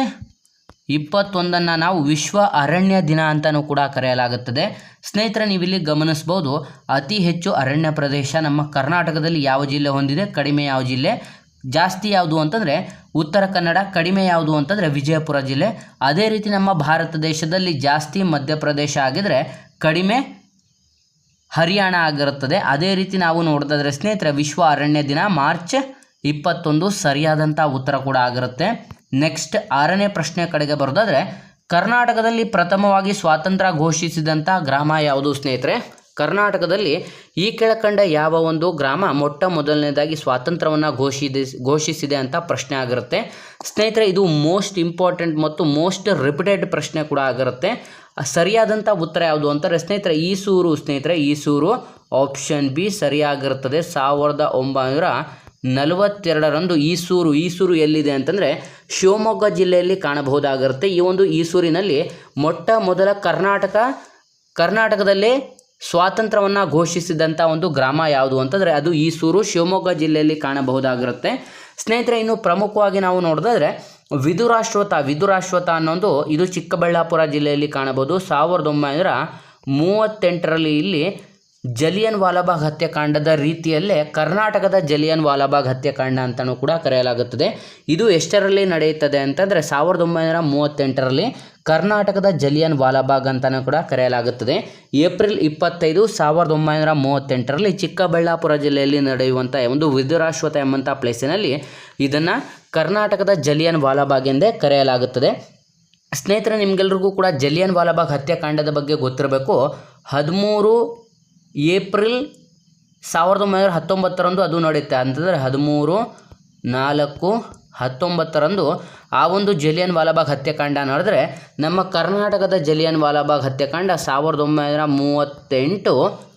ಇಪ್ಪತ್ತೊಂದನ್ನು ನಾವು ವಿಶ್ವ ಅರಣ್ಯ ದಿನ ಅಂತಲೂ ಕೂಡ ಕರೆಯಲಾಗುತ್ತದೆ. ಸ್ನೇಹಿತರೆ, ನೀವಿಲ್ಲಿ ಗಮನಿಸ್ಬೋದು, ಅತಿ ಹೆಚ್ಚು ಅರಣ್ಯ ಪ್ರದೇಶ ನಮ್ಮ ಕರ್ನಾಟಕದಲ್ಲಿ ಯಾವ ಜಿಲ್ಲೆ ಹೊಂದಿದೆ? ಕಡಿಮೆ ಯಾವ ಜಿಲ್ಲೆ? ಜಾಸ್ತಿ ಯಾವುದು ಅಂತಂದರೆ ಉತ್ತರ ಕನ್ನಡ, ಕಡಿಮೆ ಯಾವುದು ಅಂತಂದರೆ ವಿಜಯಪುರ ಜಿಲ್ಲೆ. ಅದೇ ರೀತಿ ನಮ್ಮ ಭಾರತ ದೇಶದಲ್ಲಿ ಜಾಸ್ತಿ ಮಧ್ಯಪ್ರದೇಶ ಆಗಿದರೆ ಕಡಿಮೆ ಹರಿಯಾಣ ಆಗಿರುತ್ತದೆ. ಅದೇ ರೀತಿ ನಾವು ನೋಡಿದ್ರೆ ಸ್ನೇಹಿತರೆ, ವಿಶ್ವ ಅರಣ್ಯ ದಿನ ಮಾರ್ಚ್ ಇಪ್ಪತ್ತೊಂದು ಸರಿಯಾದಂಥ ಉತ್ತರ ಕೂಡ ಆಗಿರುತ್ತೆ. ನೆಕ್ಸ್ಟ್ ಆರನೇ ಪ್ರಶ್ನೆ ಕಡೆಗೆ ಬರೋದಾದರೆ, ಕರ್ನಾಟಕದಲ್ಲಿ ಪ್ರಥಮವಾಗಿ ಸ್ವಾತಂತ್ರ್ಯ ಘೋಷಿಸಿದಂಥ ಗ್ರಾಮ ಯಾವುದು ಸ್ನೇಹಿತರೆ? ಕರ್ನಾಟಕದಲ್ಲಿ ಈ ಕೆಳಕಂಡ ಯಾವ ಒಂದು ಗ್ರಾಮ ಮೊಟ್ಟ ಮೊದಲನೇದಾಗಿ ಸ್ವಾತಂತ್ರ್ಯವನ್ನು ಘೋಷಿಸಿ ಘೋಷಿಸಿದೆ ಅಂತ ಪ್ರಶ್ನೆ ಆಗಿರುತ್ತೆ. ಸ್ನೇಹಿತರೆ, ಇದು ಮೋಸ್ಟ್ ಇಂಪಾರ್ಟೆಂಟ್ ಮತ್ತು ಮೋಸ್ಟ್ ರಿಪಿಟೆಡ್ ಪ್ರಶ್ನೆ ಕೂಡ ಆಗಿರುತ್ತೆ. ಸರಿಯಾದಂಥ ಉತ್ತರ ಯಾವುದು ಅಂತಾರೆ ಸ್ನೇಹಿತರೆ, ಈಸೂರು ಸ್ನೇಹಿತರೆ, ಈಸೂರು ಆಪ್ಷನ್ ಬಿ ಸರಿಯಾಗಿರುತ್ತದೆ. ಸಾವಿರದ ಒಂಬೈನೂರ ನಲವತ್ತೆರಡರಂದು ಈಸೂರು ಈಸೂರು ಎಲ್ಲಿದೆ ಅಂತಂದರೆ ಶಿವಮೊಗ್ಗ ಜಿಲ್ಲೆಯಲ್ಲಿ ಕಾಣಬಹುದಾಗಿರುತ್ತೆ. ಈ ಒಂದು ಈಸೂರಿನಲ್ಲಿ ಮೊಟ್ಟ ಮೊದಲ ಕರ್ನಾಟಕ, ಕರ್ನಾಟಕದಲ್ಲಿ ಸ್ವಾತಂತ್ರ್ಯವನ್ನು ಘೋಷಿಸಿದಂಥ ಒಂದು ಗ್ರಾಮ ಯಾವುದು ಅಂತಂದರೆ ಅದು ಈಸೂರು, ಶಿವಮೊಗ್ಗ ಜಿಲ್ಲೆಯಲ್ಲಿ ಕಾಣಬಹುದಾಗಿರುತ್ತೆ. ಸ್ನೇಹಿತರೆ, ಇನ್ನು ಪ್ರಮುಖವಾಗಿ ನಾವು ನೋಡಿದ್ರೆ ವಿದುರಾಶ್ವತ ವಿದುರಾಶ್ವತ ಅನ್ನೋದು ಇದು ಚಿಕ್ಕಬಳ್ಳಾಪುರ ಜಿಲ್ಲೆಯಲ್ಲಿ ಕಾಣಬಹುದು. ಸಾವಿರದ ಒಂಬೈನೂರ ಮೂವತ್ತೆಂಟರಲ್ಲಿ ಇಲ್ಲಿ ಜಲಿಯನ್ ವಾಲಾಬಾಗ್ ಹತ್ಯಾಕಾಂಡದ ರೀತಿಯಲ್ಲೇ ಕರ್ನಾಟಕದ ಜಲಿಯನ್ ವಾಲಾಬಾಗ್ ಹತ್ಯಾಕಾಂಡ ಅಂತಲೂ ಕೂಡ ಕರೆಯಲಾಗುತ್ತದೆ. ಇದು ಎಷ್ಟರಲ್ಲಿ ನಡೆಯುತ್ತದೆ ಅಂತಂದರೆ ಸಾವಿರದ ಒಂಬೈನೂರ ಮೂವತ್ತೆಂಟರಲ್ಲಿ ಕರ್ನಾಟಕದ ಜಲಿಯನ್ ವಾಲಾಬಾಗ್ ಅಂತಲೂ ಕೂಡ ಕರೆಯಲಾಗುತ್ತದೆ. ಏಪ್ರಿಲ್ ಇಪ್ಪತ್ತೈದು ಸಾವಿರದ ಒಂಬೈನೂರ ಮೂವತ್ತೆಂಟರಲ್ಲಿ ಚಿಕ್ಕಬಳ್ಳಾಪುರ ಜಿಲ್ಲೆಯಲ್ಲಿ ನಡೆಯುವಂಥ ಒಂದು ವಿದುರಾಶ್ವತ ಎಂಬಂಥ ಪ್ಲೇಸಿನಲ್ಲಿ ಇದನ್ನು ಕರ್ನಾಟಕದ ಜಲಿಯನ್ ವಾಲಾಬಾಗ್ ಎಂದೇ ಕರೆಯಲಾಗುತ್ತದೆ. ಸ್ನೇಹಿತರೆ, ನಿಮಗೆಲ್ರಿಗೂ ಕೂಡ ಜಲಿಯನ್ ವಾಲಾಬಾಗ್ ಹತ್ಯಾಕಾಂಡದ ಬಗ್ಗೆ ಗೊತ್ತಿರಬೇಕು. ಹದಿಮೂರು ಏಪ್ರಿಲ್ ಸಾವಿರದ ಒಂಬೈನೂರ ಹತ್ತೊಂಬತ್ತರಂದು ಅದು ನಡೆಯುತ್ತೆ. ಅಂತಂದರೆ ಹದಿಮೂರು, ನಾಲ್ಕು, ಹತ್ತೊಂಬತ್ತರಂದು ಆ ಒಂದು ಜಲಿಯನ್ ವಾಲಾಬಾಗ್ ಹತ್ಯಾಕಾಂಡ ನಡೆದ್ರೆ ನಮ್ಮ ಕರ್ನಾಟಕದ ಜಲಿಯನ್ ವಾಲಾಬಾಗ್ ಹತ್ಯಾಕಾಂಡ ಸಾವಿರದ ಒಂಬೈನೂರ ಮೂವತ್ತೆಂಟು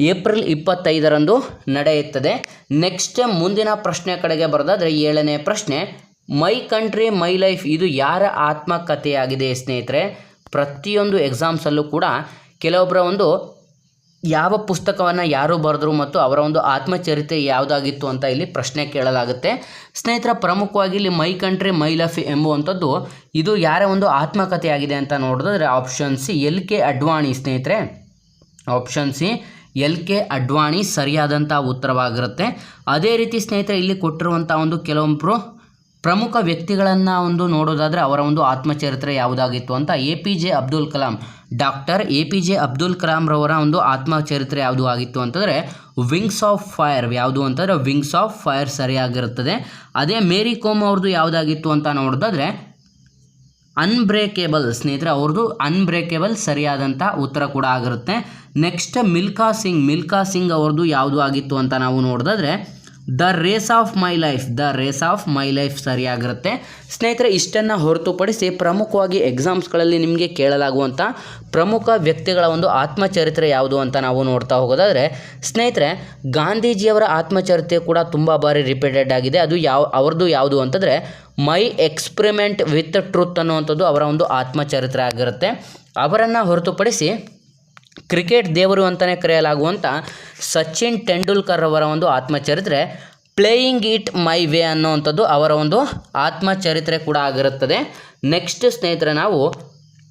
ಏಪ್ರಿಲ್ ಇಪ್ಪತ್ತೈದರಂದು ನಡೆಯುತ್ತದೆ. ನೆಕ್ಸ್ಟ್ ಮುಂದಿನ ಪ್ರಶ್ನೆ ಕಡೆಗೆ ಬರೋದಾದರೆ ಏಳನೇ ಪ್ರಶ್ನೆ, ಮೈ ಕಂಟ್ರಿ, ಮೈ ಲೈಫ್, ಇದು ಯಾರ ಆತ್ಮಕಥೆಯಾಗಿದೆ ಸ್ನೇಹಿತರೆ? ಪ್ರತಿಯೊಂದು ಎಕ್ಸಾಮ್ಸಲ್ಲೂ ಕೂಡ ಕೆಲವೊಬ್ಬರ ಒಂದು ಯಾವ ಪುಸ್ತಕವನ್ನು ಯಾರು ಬರೆದ್ರು ಮತ್ತು ಅವರ ಒಂದು ಆತ್ಮಚರಿತ್ರೆ ಯಾವುದಾಗಿತ್ತು ಅಂತ ಇಲ್ಲಿ ಪ್ರಶ್ನೆ ಕೇಳಲಾಗುತ್ತೆ. ಸ್ನೇಹಿತರ, ಪ್ರಮುಖವಾಗಿ ಇಲ್ಲಿ ಮೈ ಕಂಟ್ರಿ, ಮೈ ಲಫ್ ಎಂಬುವಂಥದ್ದು ಇದು ಯಾರ ಒಂದು ಆತ್ಮಕಥೆಯಾಗಿದೆ ಅಂತ ನೋಡಿದ್ರೆ option C L K Advani ಸ್ನೇಹಿತರೆ. Option C L K Advani ಸರಿಯಾದಂಥ ಉತ್ತರವಾಗಿರುತ್ತೆ. ಅದೇ ರೀತಿ ಸ್ನೇಹಿತರೆ, ಇಲ್ಲಿ ಕೊಟ್ಟಿರುವಂಥ ಒಂದು ಕೆಲವೊಬ್ಬರು ಪ್ರಮುಖ ವ್ಯಕ್ತಿಗಳನ್ನು ಒಂದು ನೋಡೋದಾದರೆ ಅವರ ಒಂದು ಆತ್ಮಚರಿತ್ರೆ ಯಾವುದಾಗಿತ್ತು ಅಂತ A P J Abdul Kalam. Doctor A P J Abdul ಕಲಾಂರವರ ಒಂದು ಆತ್ಮಚರಿತ್ರೆ ಯಾವುದು ಆಗಿತ್ತು ಅಂತಂದರೆ ವಿಂಗ್ಸ್ ಆಫ್ ಫೈರ್. ಯಾವುದು ಅಂತಂದರೆ ವಿಂಗ್ಸ್ ಆಫ್ ಫೈರ್ ಸರಿಯಾಗಿರುತ್ತದೆ. ಅದೇ ಮೇರಿ ಕೋಮ್ ಅವ್ರದ್ದು ಯಾವುದಾಗಿತ್ತು ಅಂತ ನೋಡೋದಾದರೆ ಅನ್ಬ್ರೇಕೇಬಲ್ ಸ್ನೇಹಿತರೆ ಅವ್ರದ್ದು ಅನ್ಬ್ರೇಕೇಬಲ್ ಸರಿಯಾದಂಥ ಉತ್ತರ ಕೂಡ ಆಗಿರುತ್ತೆ. ನೆಕ್ಸ್ಟ್ ಮಿಲ್ಕಾ ಸಿಂಗ್. ಮಿಲ್ಕಾ ಸಿಂಗ್ ಅವ್ರದ್ದು ಯಾವುದು ಆಗಿತ್ತು ಅಂತ ನಾವು ನೋಡಿದ್ರೆ the race of my life, the race of my life ಸರಿಯಾಗಿರುತ್ತೆ. ಸ್ನೇಹಿತರೆ, ಇಷ್ಟನ್ನು ಹೊರತುಪಡಿಸಿ ಪ್ರಮುಖವಾಗಿ ಎಕ್ಸಾಮ್ಸ್ಗಳಲ್ಲಿ ನಿಮಗೆ ಕೇಳಲಾಗುವಂಥ ಪ್ರಮುಖ ವ್ಯಕ್ತಿಗಳ ಒಂದು ಆತ್ಮಚರಿತ್ರೆ ಯಾವುದು ಅಂತ ನಾವು ನೋಡ್ತಾ ಹೋಗೋದಾದರೆ, ಸ್ನೇಹಿತರೆ, ಗಾಂಧೀಜಿಯವರ ಆತ್ಮಚರಿತ್ರೆ ಕೂಡ ತುಂಬ ಬಾರಿ ರಿಪೀಟೆಡ್ ಆಗಿದೆ. ಅದು ಯಾವ, ಅವ್ರದ್ದು ಯಾವುದು ಅಂತಂದರೆ, ಮೈ ಎಕ್ಸ್ಪೆರಿಮೆಂಟ್ ವಿತ್ ಟ್ರೂತ್ ಅನ್ನುವಂಥದ್ದು ಅವರ ಒಂದು ಆತ್ಮಚರಿತ್ರೆ ಆಗಿರುತ್ತೆ. ಅವರನ್ನು ಹೊರತುಪಡಿಸಿ ಕ್ರಿಕೆಟ್ ದೇವರು ಅಂತಲೇ ಕರೆಯಲಾಗುವಂಥ ಸಚಿನ್ ತೆಂಡೂಲ್ಕರ್ ಅವರ ಒಂದು ಆತ್ಮಚರಿತ್ರೆ ಪ್ಲೇಯಿಂಗ್ ಇಟ್ ಮೈ ವೇ ಅನ್ನೋವಂಥದ್ದು ಅವರ ಒಂದು ಆತ್ಮಚರಿತ್ರೆ ಕೂಡ ಆಗಿರುತ್ತದೆ. ನೆಕ್ಸ್ಟ್ ಸ್ನೇಹಿತರೆ, ನಾವು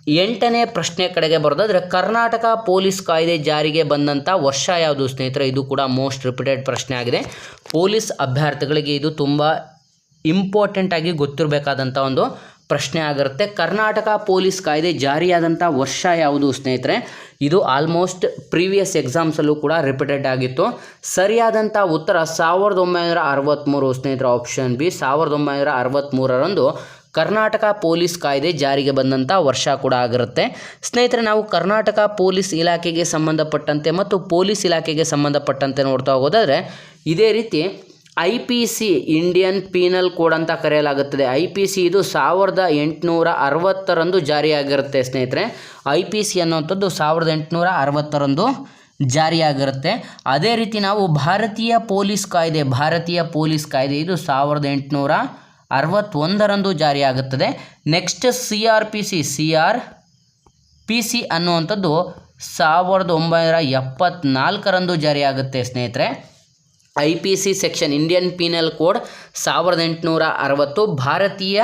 ಎಂಟನೇ ಪ್ರಶ್ನೆ ಕಡೆಗೆ ಬರೋದಾದರೆ, ಕರ್ನಾಟಕ ಪೊಲೀಸ್ ಕಾಯ್ದೆ ಜಾರಿಗೆ ಬಂದಂಥ ವರ್ಷ ಯಾವುದು ಸ್ನೇಹಿತರೆ? ಇದು ಕೂಡ ಮೋಸ್ಟ್ ರಿಪೀಟೆಡ್ ಪ್ರಶ್ನೆ ಆಗಿದೆ. ಪೊಲೀಸ್ ಅಭ್ಯರ್ಥಿಗಳಿಗೆ ಇದು ತುಂಬ ಇಂಪಾರ್ಟೆಂಟ್ ಆಗಿ ಗೊತ್ತಿರಬೇಕಾದಂಥ ಒಂದು ಪ್ರಶ್ನೆ ಆಗಿರುತ್ತೆ. ಕರ್ನಾಟಕ ಪೊಲೀಸ್ ಕಾಯ್ದೆ ಜಾರಿಯಾದಂಥ ವರ್ಷ ಯಾವುದು ಸ್ನೇಹಿತರೆ? ಇದು ಆಲ್ಮೋಸ್ಟ್ ಪ್ರೀವಿಯಸ್ ಎಕ್ಸಾಮ್ಸಲ್ಲೂ ಕೂಡ ರಿಪೀಟೆಡ್ ಆಗಿತ್ತು. ಸರಿಯಾದಂಥ ಉತ್ತರ ಸಾವಿರದ ಒಂಬೈನೂರ ಅರವತ್ತ್ಮೂರು ಸ್ನೇಹಿತರ ಆಪ್ಷನ್ ಬಿ ಸಾವಿರದ ಒಂಬೈನೂರ ಅರವತ್ತ್ಮೂರರಂದು ಕರ್ನಾಟಕ ಪೊಲೀಸ್ ಕಾಯ್ದೆ ಜಾರಿಗೆ ಬಂದಂಥ ವರ್ಷ ಕೂಡ ಆಗಿರುತ್ತೆ. ಸ್ನೇಹಿತರೆ, ನಾವು ಕರ್ನಾಟಕ ಪೊಲೀಸ್ ಇಲಾಖೆಗೆ ಸಂಬಂಧಪಟ್ಟಂತೆ ಮತ್ತು ಪೊಲೀಸ್ ಇಲಾಖೆಗೆ ಸಂಬಂಧಪಟ್ಟಂತೆ ನೋಡ್ತಾ ಹೋಗೋದಾದರೆ ಇದೇ ರೀತಿ I P C Indian penal code ಅಂತ ಕರೆಯಲಾಗುತ್ತದೆ. ಐ ಪಿ ಸಿ ಇದು ಸಾವಿರದ ಎಂಟುನೂರ ಅರವತ್ತರಂದು ಜಾರಿಯಾಗಿರುತ್ತೆ ಸ್ನೇಹಿತರೆ. ಐ ಪಿ ಸಿ ಅನ್ನುವಂಥದ್ದು ಸಾವಿರದ ಎಂಟುನೂರ ಅರವತ್ತರಂದು ಜಾರಿಯಾಗಿರುತ್ತೆ. ಅದೇ ರೀತಿ ನಾವು ಭಾರತೀಯ ಪೊಲೀಸ್ ಕಾಯ್ದೆ, ಭಾರತೀಯ ಪೊಲೀಸ್ ಕಾಯ್ದೆ ಇದು ಸಾವಿರದ ಎಂಟುನೂರ ಅರವತ್ತೊಂದರಂದು ಜಾರಿಯಾಗುತ್ತದೆ. Next C R P C C R P C ಅನ್ನುವಂಥದ್ದು ಸಾವಿರದ ಒಂಬೈನೂರ ಎಪ್ಪತ್ತ್ನಾಲ್ಕರಂದು ಜಾರಿಯಾಗುತ್ತೆ ಸ್ನೇಹಿತರೆ. I P C section Indian penal code ಸಾವಿರದ ಎಂಟುನೂರ ಅರವತ್ತು, ಭಾರತೀಯ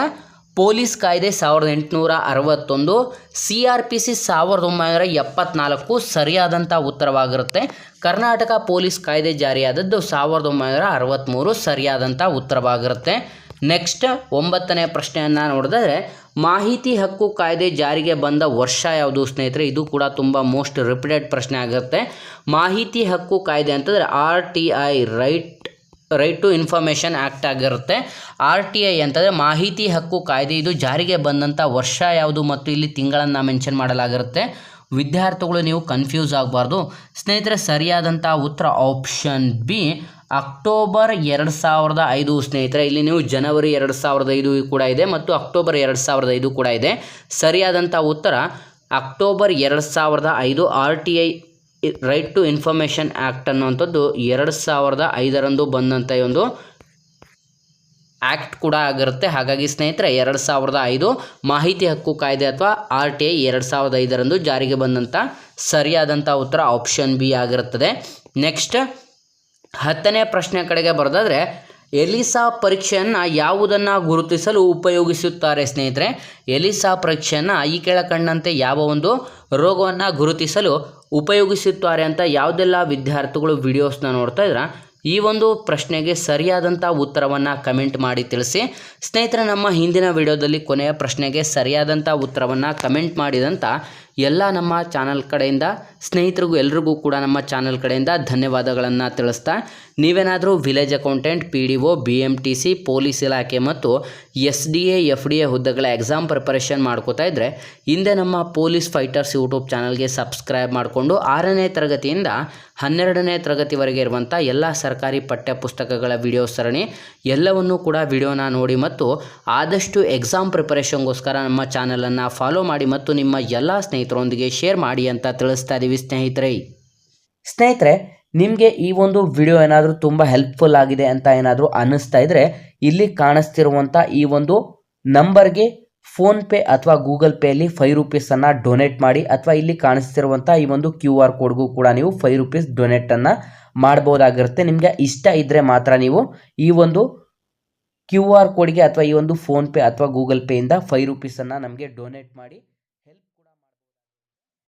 ಪೊಲೀಸ್ ಕಾಯ್ದೆ ಸಾವಿರದ ಎಂಟುನೂರ ಅರವತ್ತೊಂದು, ಸಿ ಆರ್ ಪಿ ಸಿ ಸಾವಿರದ ಒಂಬೈನೂರ ಎಪ್ಪತ್ನಾಲ್ಕು ಸರಿಯಾದಂಥ ಉತ್ತರವಾಗಿರುತ್ತೆ. ಕರ್ನಾಟಕ ಪೊಲೀಸ್ ಕಾಯ್ದೆ ಜಾರಿಯಾದದ್ದು ಸಾವಿರದ ಒಂಬೈನೂರ ಅರವತ್ತ್ಮೂರು ಸರಿಯಾದಂಥ ಉತ್ತರವಾಗಿರುತ್ತೆ. ನೆಕ್ಸ್ಟ್ ಒಂಬತ್ತನೇ ಪ್ರಶ್ನೆಯನ್ನು ನೋಡಿದ್ರೆ ಮಾಹಿತಿ ಹಕ್ಕು ಕಾಯ್ದೆ ಜಾರಿಗೆ ಬಂದ ವರ್ಷ ಯಾವುದು ಸ್ನೇಹಿತರೆ? ಇದು ಕೂಡ ತುಂಬ ಮೋಸ್ಟ್ ರಿಪೀಟೆಡ್ ಪ್ರಶ್ನೆ ಆಗುತ್ತೆ ಮಾಹಿತಿ ಹಕ್ಕು ಕಾಯ್ದೆ ಅಂತಂದರೆ R T I right right to information act ಆಗಿರುತ್ತೆ. ಆರ್ ಟಿ ಐ ಅಂತಂದರೆ ಮಾಹಿತಿ ಹಕ್ಕು ಕಾಯ್ದೆ ಇದು ಜಾರಿಗೆ ಬಂದಂಥ ವರ್ಷ ಯಾವುದು ಮತ್ತು ಇಲ್ಲಿ ತಿಂಗಳನ್ನು ಮೆನ್ಷನ್ ಮಾಡಲಾಗಿರುತ್ತೆ. ವಿದ್ಯಾರ್ಥಿಗಳು ನೀವು ಕನ್ಫ್ಯೂಸ್ ಆಗಬಾರ್ದು. ಸ್ನೇಹಿತರೆ ಸರಿಯಾದಂಥ ಉತ್ತರ ಆಪ್ಷನ್ ಬಿ ಅಕ್ಟೋಬರ್ ಎರಡು ಸಾವಿರದ ಐದು ಸ್ನೇಹಿತರೆ, ಇಲ್ಲಿ ನೀವು ಜನವರಿ ಎರಡು ಸಾವಿರದ ಐದು ಕೂಡ ಇದೆ ಮತ್ತು ಅಕ್ಟೋಬರ್ ಎರಡು ಸಾವಿರದ ಐದು ಕೂಡ ಇದೆ. ಸರಿಯಾದಂಥ ಉತ್ತರ, ಅಕ್ಟೋಬರ್ ಎರಡು ಸಾವಿರದ ಐದು R T I right to information act ಅನ್ನುವಂಥದ್ದು ಎರಡು ಸಾವಿರದ ಐದರಂದು ಬಂದಂಥ ಒಂದು ಆ್ಯಕ್ಟ್ ಕೂಡ ಆಗಿರುತ್ತೆ. ಹಾಗಾಗಿ ಸ್ನೇಹಿತರೆ, ಎರಡು ಸಾವಿರದ ಐದು ಮಾಹಿತಿ ಹಕ್ಕು ಕಾಯ್ದೆ ಅಥವಾ ಆರ್ ಟಿ ಐ ಎರಡು ಸಾವಿರದ ಐದರಂದು ಜಾರಿಗೆ ಬಂದಂಥ ಸರಿಯಾದಂಥ ಉತ್ತರ ಆಪ್ಷನ್ ಬಿ ಆಗಿರುತ್ತದೆ. ನೆಕ್ಸ್ಟ್ ಹತ್ತನೇ ಪ್ರಶ್ನೆ ಕಡೆಗೆ ಬರೋದಾದರೆ, ಎಲಿಸಾ ಪರೀಕ್ಷೆಯನ್ನು ಯಾವುದನ್ನು ಗುರುತಿಸಲು ಉಪಯೋಗಿಸುತ್ತಾರೆ ಸ್ನೇಹಿತರೆ? ಎಲಿಸಾ ಪರೀಕ್ಷೆಯನ್ನು ಈ ಕೆಳಕಂಡಂತೆ ಯಾವ ಒಂದು ರೋಗವನ್ನು ಗುರುತಿಸಲು ಉಪಯೋಗಿಸುತ್ತಾರೆ ಅಂತ ಯಾವುದೆಲ್ಲ ವಿದ್ಯಾರ್ಥಿಗಳು ವಿಡಿಯೋಸ್ನ ನೋಡ್ತಾ ಇದ್ರ, ಈ ಒಂದು ಪ್ರಶ್ನೆಗೆ ಸರಿಯಾದಂಥ ಉತ್ತರವನ್ನು ಕಮೆಂಟ್ ಮಾಡಿ ತಿಳಿಸಿ. ಸ್ನೇಹಿತರೆ, ನಮ್ಮ ಹಿಂದಿನ ವಿಡಿಯೋದಲ್ಲಿ ಕೊನೆಯ ಪ್ರಶ್ನೆಗೆ ಸರಿಯಾದಂಥ ಉತ್ತರವನ್ನು ಕಮೆಂಟ್ ಮಾಡಿದಂಥ ಎಲ್ಲ ನಮ್ಮ ಚಾನಲ್ ಕಡೆಯಿಂದ ಸ್ನೇಹಿತರಿಗೂ ಎಲ್ರಿಗೂ ಕೂಡ ನಮ್ಮ ಚಾನಲ್ ಕಡೆಯಿಂದ ಧನ್ಯವಾದಗಳನ್ನು ತಿಳಿಸ್ತಾ, ನೀವೇನಾದರೂ village accountant, P D O, B M T C, police ಇಲಾಖೆ ಮತ್ತು S D A, F D A ಹುದ್ದೆಗಳ ಎಕ್ಸಾಮ್ ಪ್ರಿಪರೇಷನ್ ಮಾಡ್ಕೋತಾ ಇದ್ದರೆ ಹಿಂದೆ ನಮ್ಮ ಪೊಲೀಸ್ ಫೈಟರ್ಸ್ ಯೂಟ್ಯೂಬ್ ಚಾನಲ್ಗೆ ಸಬ್ಸ್ಕ್ರೈಬ್ ಮಾಡಿಕೊಂಡು ಆರನೇ ತರಗತಿಯಿಂದ ಹನ್ನೆರಡನೇ ತರಗತಿವರೆಗೆ ಇರುವಂಥ ಎಲ್ಲ ಸರ್ಕಾರಿ ಪಠ್ಯ ಪುಸ್ತಕಗಳ ವಿಡಿಯೋ ಸರಣಿ, ಎಲ್ಲವನ್ನೂ ಕೂಡ ವಿಡಿಯೋನ ನೋಡಿ ಮತ್ತು ಆದಷ್ಟು ಎಕ್ಸಾಮ್ ಪ್ರಿಪರೇಷನ್ಗೋಸ್ಕರ ನಮ್ಮ ಚಾನಲನ್ನು ಫಾಲೋ ಮಾಡಿ ಮತ್ತು ನಿಮ್ಮ ಎಲ್ಲ ಸ್ನೇಹಿತರೊಂದಿಗೆ ಶೇರ್ ಮಾಡಿ ಅಂತ ತಿಳಿಸ್ತಾ ಇದ್ದೀವಿ ಸ್ನೇಹಿತರೆ. ಸ್ನೇಹಿತರೆ, ನಿಮಗೆ ಈ ಒಂದು ವಿಡಿಯೋ ಏನಾದರೂ ತುಂಬ ಹೆಲ್ಪ್ಫುಲ್ ಆಗಿದೆ ಅಂತ ಏನಾದರೂ ಅನ್ನಿಸ್ತಾ ಇದ್ದರೆ ಇಲ್ಲಿ ಕಾಣಿಸ್ತಿರುವಂಥ ಈ ಒಂದು ನಂಬರ್ಗೆ ಫೋನ್ಪೇ ಅಥವಾ ಗೂಗಲ್ ಪೇಯಲ್ಲಿ ಫೈವ್ ರುಪೀಸನ್ನು ಡೊನೇಟ್ ಮಾಡಿ ಅಥವಾ ಇಲ್ಲಿ ಕಾಣಿಸ್ತಿರುವಂಥ ಈ ಒಂದು ಕ್ಯೂ ಆರ್ ಕೋಡ್ಗೂ ಕೂಡ ನೀವು ಫೈವ್ ರುಪೀಸ್ ಡೊನೇಟನ್ನು ಮಾಡ್ಬೋದಾಗಿರುತ್ತೆ. ನಿಮಗೆ ಇಷ್ಟ ಇದ್ದರೆ ಮಾತ್ರ ನೀವು ಈ ಒಂದು ಕ್ಯೂ ಆರ್ ಕೋಡ್ಗೆ ಅಥವಾ ಈ ಒಂದು ಫೋನ್ಪೇ ಅಥವಾ ಗೂಗಲ್ ಪೇಯಿಂದ ಫೈವ್ ರುಪೀಸನ್ನು ನಮಗೆ ಡೊನೇಟ್ ಮಾಡಿ